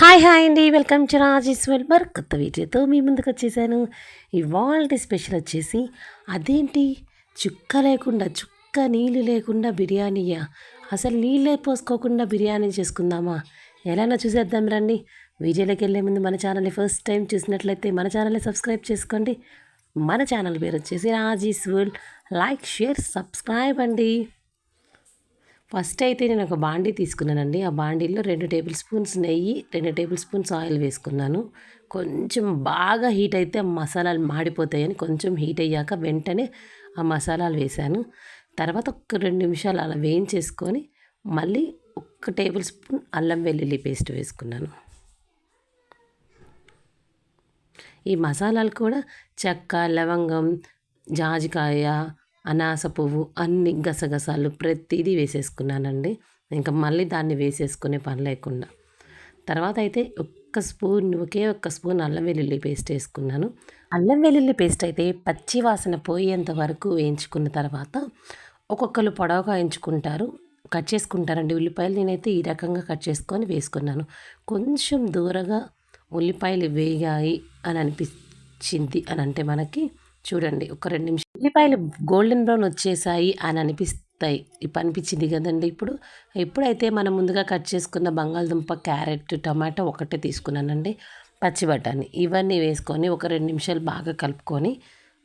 Hi hi అండి welcome to Rajesh వెల్బర్. కొత్త వీడియోతో మీ ముందుకు వచ్చేసాను. ఇవాళ స్పెషల్ వచ్చేసి అదేంటి? చుక్క లేకుండా చుక్క నీళ్ళు లేకుండా బిర్యానీయా? అసలు నీళ్ళే పోసుకోకుండా బిర్యానీ చేసుకుందామా? ఎలానో చూసేద్దాం రండి. వీడియోలోకి వెళ్ళే ముందు మన ఛానల్ని ఫస్ట్ టైం చూసినట్లయితే మన ఛానల్ని సబ్స్క్రైబ్ చేసుకోండి. మన ఛానల్ పేరు వచ్చేసి Raji's world like share subscribe అండి. ఫస్ట్ అయితే నేను ఒక బాండీ తీసుకున్నానండి. ఆ బాండీలో రెండు టేబుల్ స్పూన్స్ నెయ్యి రెండు టేబుల్ స్పూన్స్ ఆయిల్ వేసుకున్నాను. కొంచెం బాగా హీట్ అయితే మసాలాలు మాడిపోతాయని కొంచెం హీట్ అయ్యాక వెంటనే ఆ మసాలాలు వేశాను. తర్వాత ఒక రెండు నిమిషాలు అలా వేయించేసుకొని మళ్ళీ ఒక టేబుల్ స్పూన్ అల్లం వెల్లుల్లి పేస్ట్ వేసుకున్నాను. ఈ మసాలాలు కూడా చెక్క లవంగం జాజికాయ అనాస పువ్వు అన్ని గసగసాలు ప్రతిదీ వేసేసుకున్నానండి. ఇంకా మళ్ళీ దాన్ని వేసేసుకునే పని లేకుండా. తర్వాత అయితే ఒక్క స్పూన్ ఒకే ఒక్క స్పూన్ అల్లం వెల్లుల్లి పేస్ట్ వేసుకున్నాను. అల్లం వెల్లుల్లి పేస్ట్ అయితే పచ్చి వాసన పోయేంత వరకు వేయించుకున్న తర్వాత ఒక్కొక్కరు పొడవుగా ఎంచుకుంటారు కట్ చేసుకుంటారండి. ఉల్లిపాయలు నేనైతే ఈ రకంగా కట్ చేసుకొని వేసుకున్నాను. కొంచెం దూరగా ఉల్లిపాయలు వేగాయి అని అనిపించింది అని అంటే మనకి చూడండి ఒక రెండు నిమిషాలు ఉల్లిపాయలు గోల్డెన్ బ్రౌన్ వచ్చేసాయి అని అనిపిస్తాయి. ఇప్పుడు అనిపించింది కదండి ఇప్పుడు. ఇప్పుడైతే మనం ముందుగా కట్ చేసుకున్న బంగాళదుంప క్యారెట్ టమాటో ఒకటే తీసుకున్నానండి. పచ్చి బఠానీ. ఇవన్నీ వేసుకొని ఒక రెండు నిమిషాలు బాగా కలుపుకొని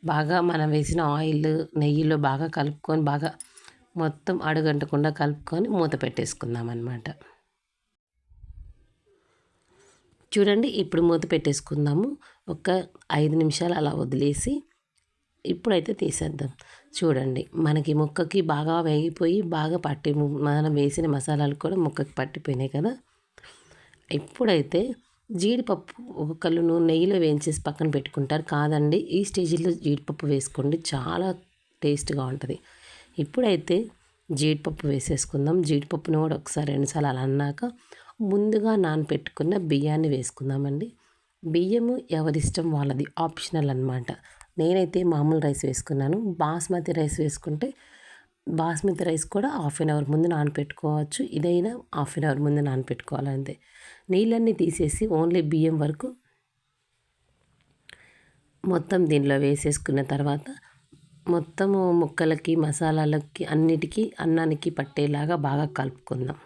బాగా మనం వేసిన ఆయిల్ నెయ్యిలో బాగా కలుపుకొని బాగా మొత్తం అడుగంటకుండా కలుపుకొని మూత పెట్టేసుకుందాం అనమాట చూడండి ఇప్పుడు మూత పెట్టేసుకుందాము. ఒక ఐదు నిమిషాలు అలా వదిలేసి ఇప్పుడైతే తీసేద్దాం. చూడండి మనకి ముక్కకి బాగా వేగిపోయి బాగా పట్టి మనం వేసిన మసాలాలు కూడా ముక్కకి పట్టిపోయినాయి కదా. ఇప్పుడైతే జీడిపప్పు ఒకళ్ళు నూనె నెయ్యిలో వేయించేసి పక్కన పెట్టుకుంటారు. కాదండి ఈ స్టేజ్లో జీడిపప్పు వేసుకోండి చాలా టేస్ట్గా ఉంటుంది. ఇప్పుడైతే జీడిపప్పు వేసేసుకుందాం. జీడిపప్పును కూడా ఒకసారి రెండుసార్లు అలా అన్నాక ముందుగా నానపెట్టుకున్న బియ్యాన్ని వేసుకుందామండి. బియ్యము ఎవరిష్టం వాళ్ళది ఆప్షనల్ అనమాట నేనైతే మామూలు రైస్ వేసుకున్నాను. బాస్మతి రైస్ వేసుకుంటే బాస్మతి రైస్ కూడా హాఫ్ అన్ అవర్ ముందు నానపెట్టుకోవచ్చు. ఇదైనా హాఫ్ అన్ అవర్ ముందు నానపెట్టుకోవాలంతే. నీళ్ళన్నీ తీసేసి ఓన్లీ బియ్యం వరకు మొత్తం దీనిలో వేసేసుకున్న తర్వాత మొత్తము ముక్కలకి మసాలాలకి అన్నిటికీ అన్నానికి పట్టేలాగా బాగా కలుపుకుందాం.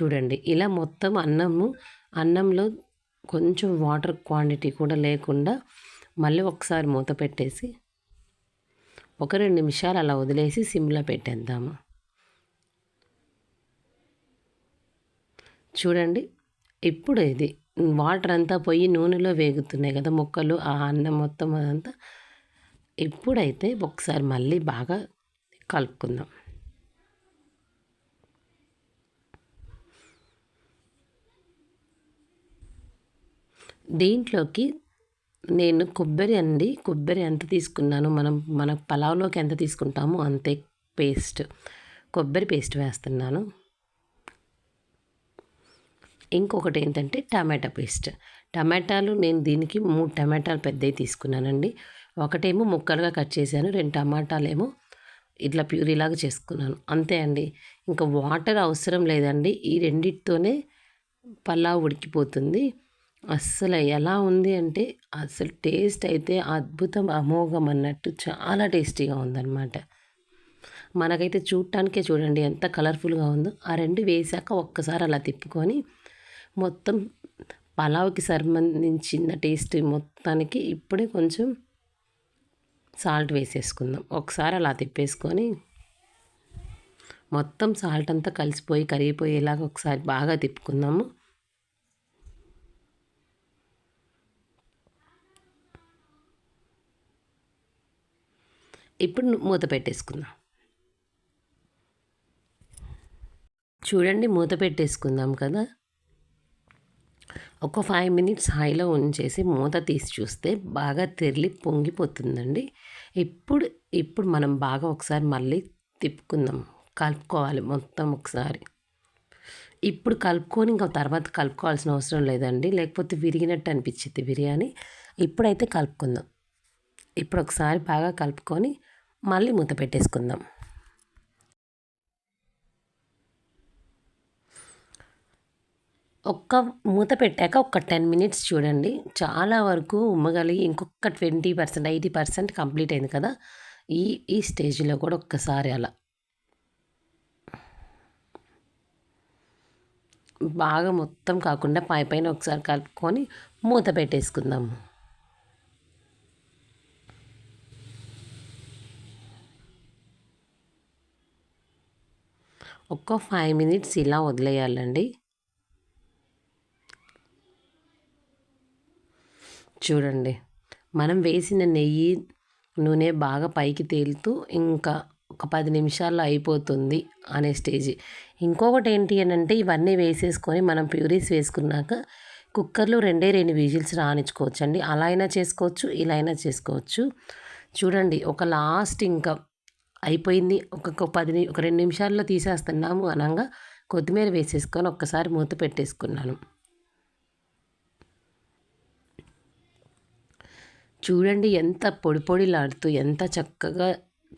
చూడండి. ఇలా మొత్తం అన్నము అన్నంలో కొంచెం వాటర్ క్వాంటిటీ కూడా లేకుండా మళ్ళీ ఒకసారి మూత పెట్టేసి ఒక రెండు నిమిషాలు అలా వదిలేసి సిమ్లో పెట్టేద్దాము. చూడండి ఇప్పుడు ఇది వాటర్ అంతా పోయి నూనెలో వేగుతున్నాయి కదా ముక్కలు ఆ అన్నం మొత్తం అదంతా ఇప్పుడైతే ఒకసారి మళ్ళీ బాగా కలుపుకుందాం. దీంట్లోకి నేను కొబ్బరి అండి. కొబ్బరి ఎంత తీసుకున్నాను? మనం మన పలావ్లోకి ఎంత తీసుకుంటామో అంతే పేస్ట్. కొబ్బరి పేస్ట్ వేస్తున్నాను. ఇంకొకటి ఏంటంటే టమాటా పేస్ట్. టమాటాలు నేను దీనికి మూడు టమాటాలు పెద్దవి తీసుకున్నానండి. ఒకటేమో ముక్కలుగా కట్ చేశాను. రెండు టమాటాలేమో ఇట్లా ప్యూరీలాగా చేసుకున్నాను. అంతే అండి. ఇంకా వాటర్ అవసరం లేదండి. ఈ రెండిటితోనే పలావ్ ఉడికిపోతుంది. అస్సలు ఎలా ఉంది అంటే అసలు టేస్ట్ అయితే అద్భుతం అమోఘం అన్నట్టు చాలా టేస్టీగా ఉందన్నమాట. మనకైతే చూడటానికే చూడండి ఎంత కలర్ఫుల్గా ఉందో. ఆ రెండు వేసాక ఒక్కసారి అలా తిప్పుకొని మొత్తం పలావ్కి సంబంధించిన టేస్ట్ మొత్తానికి ఇప్పుడే కొంచెం సాల్ట్ వేసేసుకుందాం. ఒకసారి అలా తిప్పేసుకొని మొత్తం సాల్ట్ అంతా కలిసిపోయి కరిగిపోయేలాగా ఒకసారి బాగా తిప్పుకుందాము. ఇప్పుడు మూత పెట్టేసుకుందాం. చూడండి మూత పెట్టేసుకుందాం కదా. ఒక ఫైవ్ మినిట్స్ హైలో ఉంచేసి మూత తీసి చూస్తే బాగా తెరిలి పొంగిపోతుందండి. ఇప్పుడు ఇప్పుడు మనం బాగా ఒకసారి మళ్ళీ తిప్పుకుందాం. కలుపుకోవాలి మొత్తం ఒకసారి. ఇప్పుడు కలుపుకొని ఇంకా తర్వాత కలుపుకోవాల్సిన అవసరం లేదండి. లేకపోతే విరిగినట్టు అనిపించింది బిర్యానీ. ఇప్పుడైతే కలుపుకుందాం. ఇప్పుడు ఒకసారి బాగా కలుపుకొని మళ్ళీ మూత పెట్టేసుకుందాం. ఒక్క మూత పెట్టాక ఒక టెన్ మినిట్స్ చూడండి. చాలా వరకు ఉమ్మగలిగి ఇంకొక twenty percent eighty percent complete అయింది కదా. ఈ ఈ స్టేజ్లో కూడా ఒక్కసారి అలా. బాగా మొత్తం కాకుండా పై పైన ఒకసారి కలుపుకొని మూత పెట్టేసుకుందాం. ఒక్క ఫైవ్ మినిట్స్ ఇలా వదిలేయాలండి. చూడండి మనం వేసిన నెయ్యి నూనె బాగా పైకి తేలుతూ ఇంకా ఒక పది నిమిషాల్లో అయిపోతుంది అనే స్టేజ్. ఇంకొకటి ఏంటి అని అంటే ఇవన్నీ వేసేసుకొని మనం ప్యూరీస్ వేసుకున్నాక కుక్కర్లో రెండే రెండు విజిల్స్ రాణించుకోవచ్చు అండి అలా అయినా చేసుకోవచ్చు ఇలా అయినా చేసుకోవచ్చు. చూడండి ఒక లాస్ట్ ఇంకా అయిపోయింది. ఒక్కొక్క పది ఒక రెండు నిమిషాల్లో తీసేస్తున్నాము అనగా కొత్తిమీర వేసేసుకొని ఒక్కసారి మూత పెట్టేసుకున్నాను. చూడండి ఎంత పొడి పొడిలాడుతూ ఎంత చక్కగా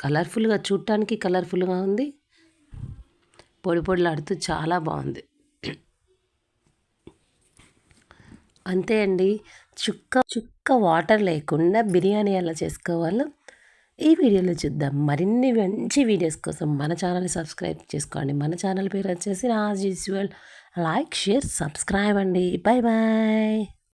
కలర్ఫుల్గా చూడటానికి కలర్ఫుల్గా ఉంది. పొడి పొడిలాడుతూ చాలా బాగుంది. అంతే అండి. చుక్క చుక్క వాటర్ లేకుండా బిర్యానీ ఎలా చేసుకోవాలో ఈ వీడియోలో చూద్దాం. మరిన్ని మంచి వీడియోస్ కోసం మన ఛానల్ని సబ్స్క్రైబ్ చేసుకోండి. మన ఛానల్ పేరు వచ్చేసి as usual like share subscribe అండి. Bye bye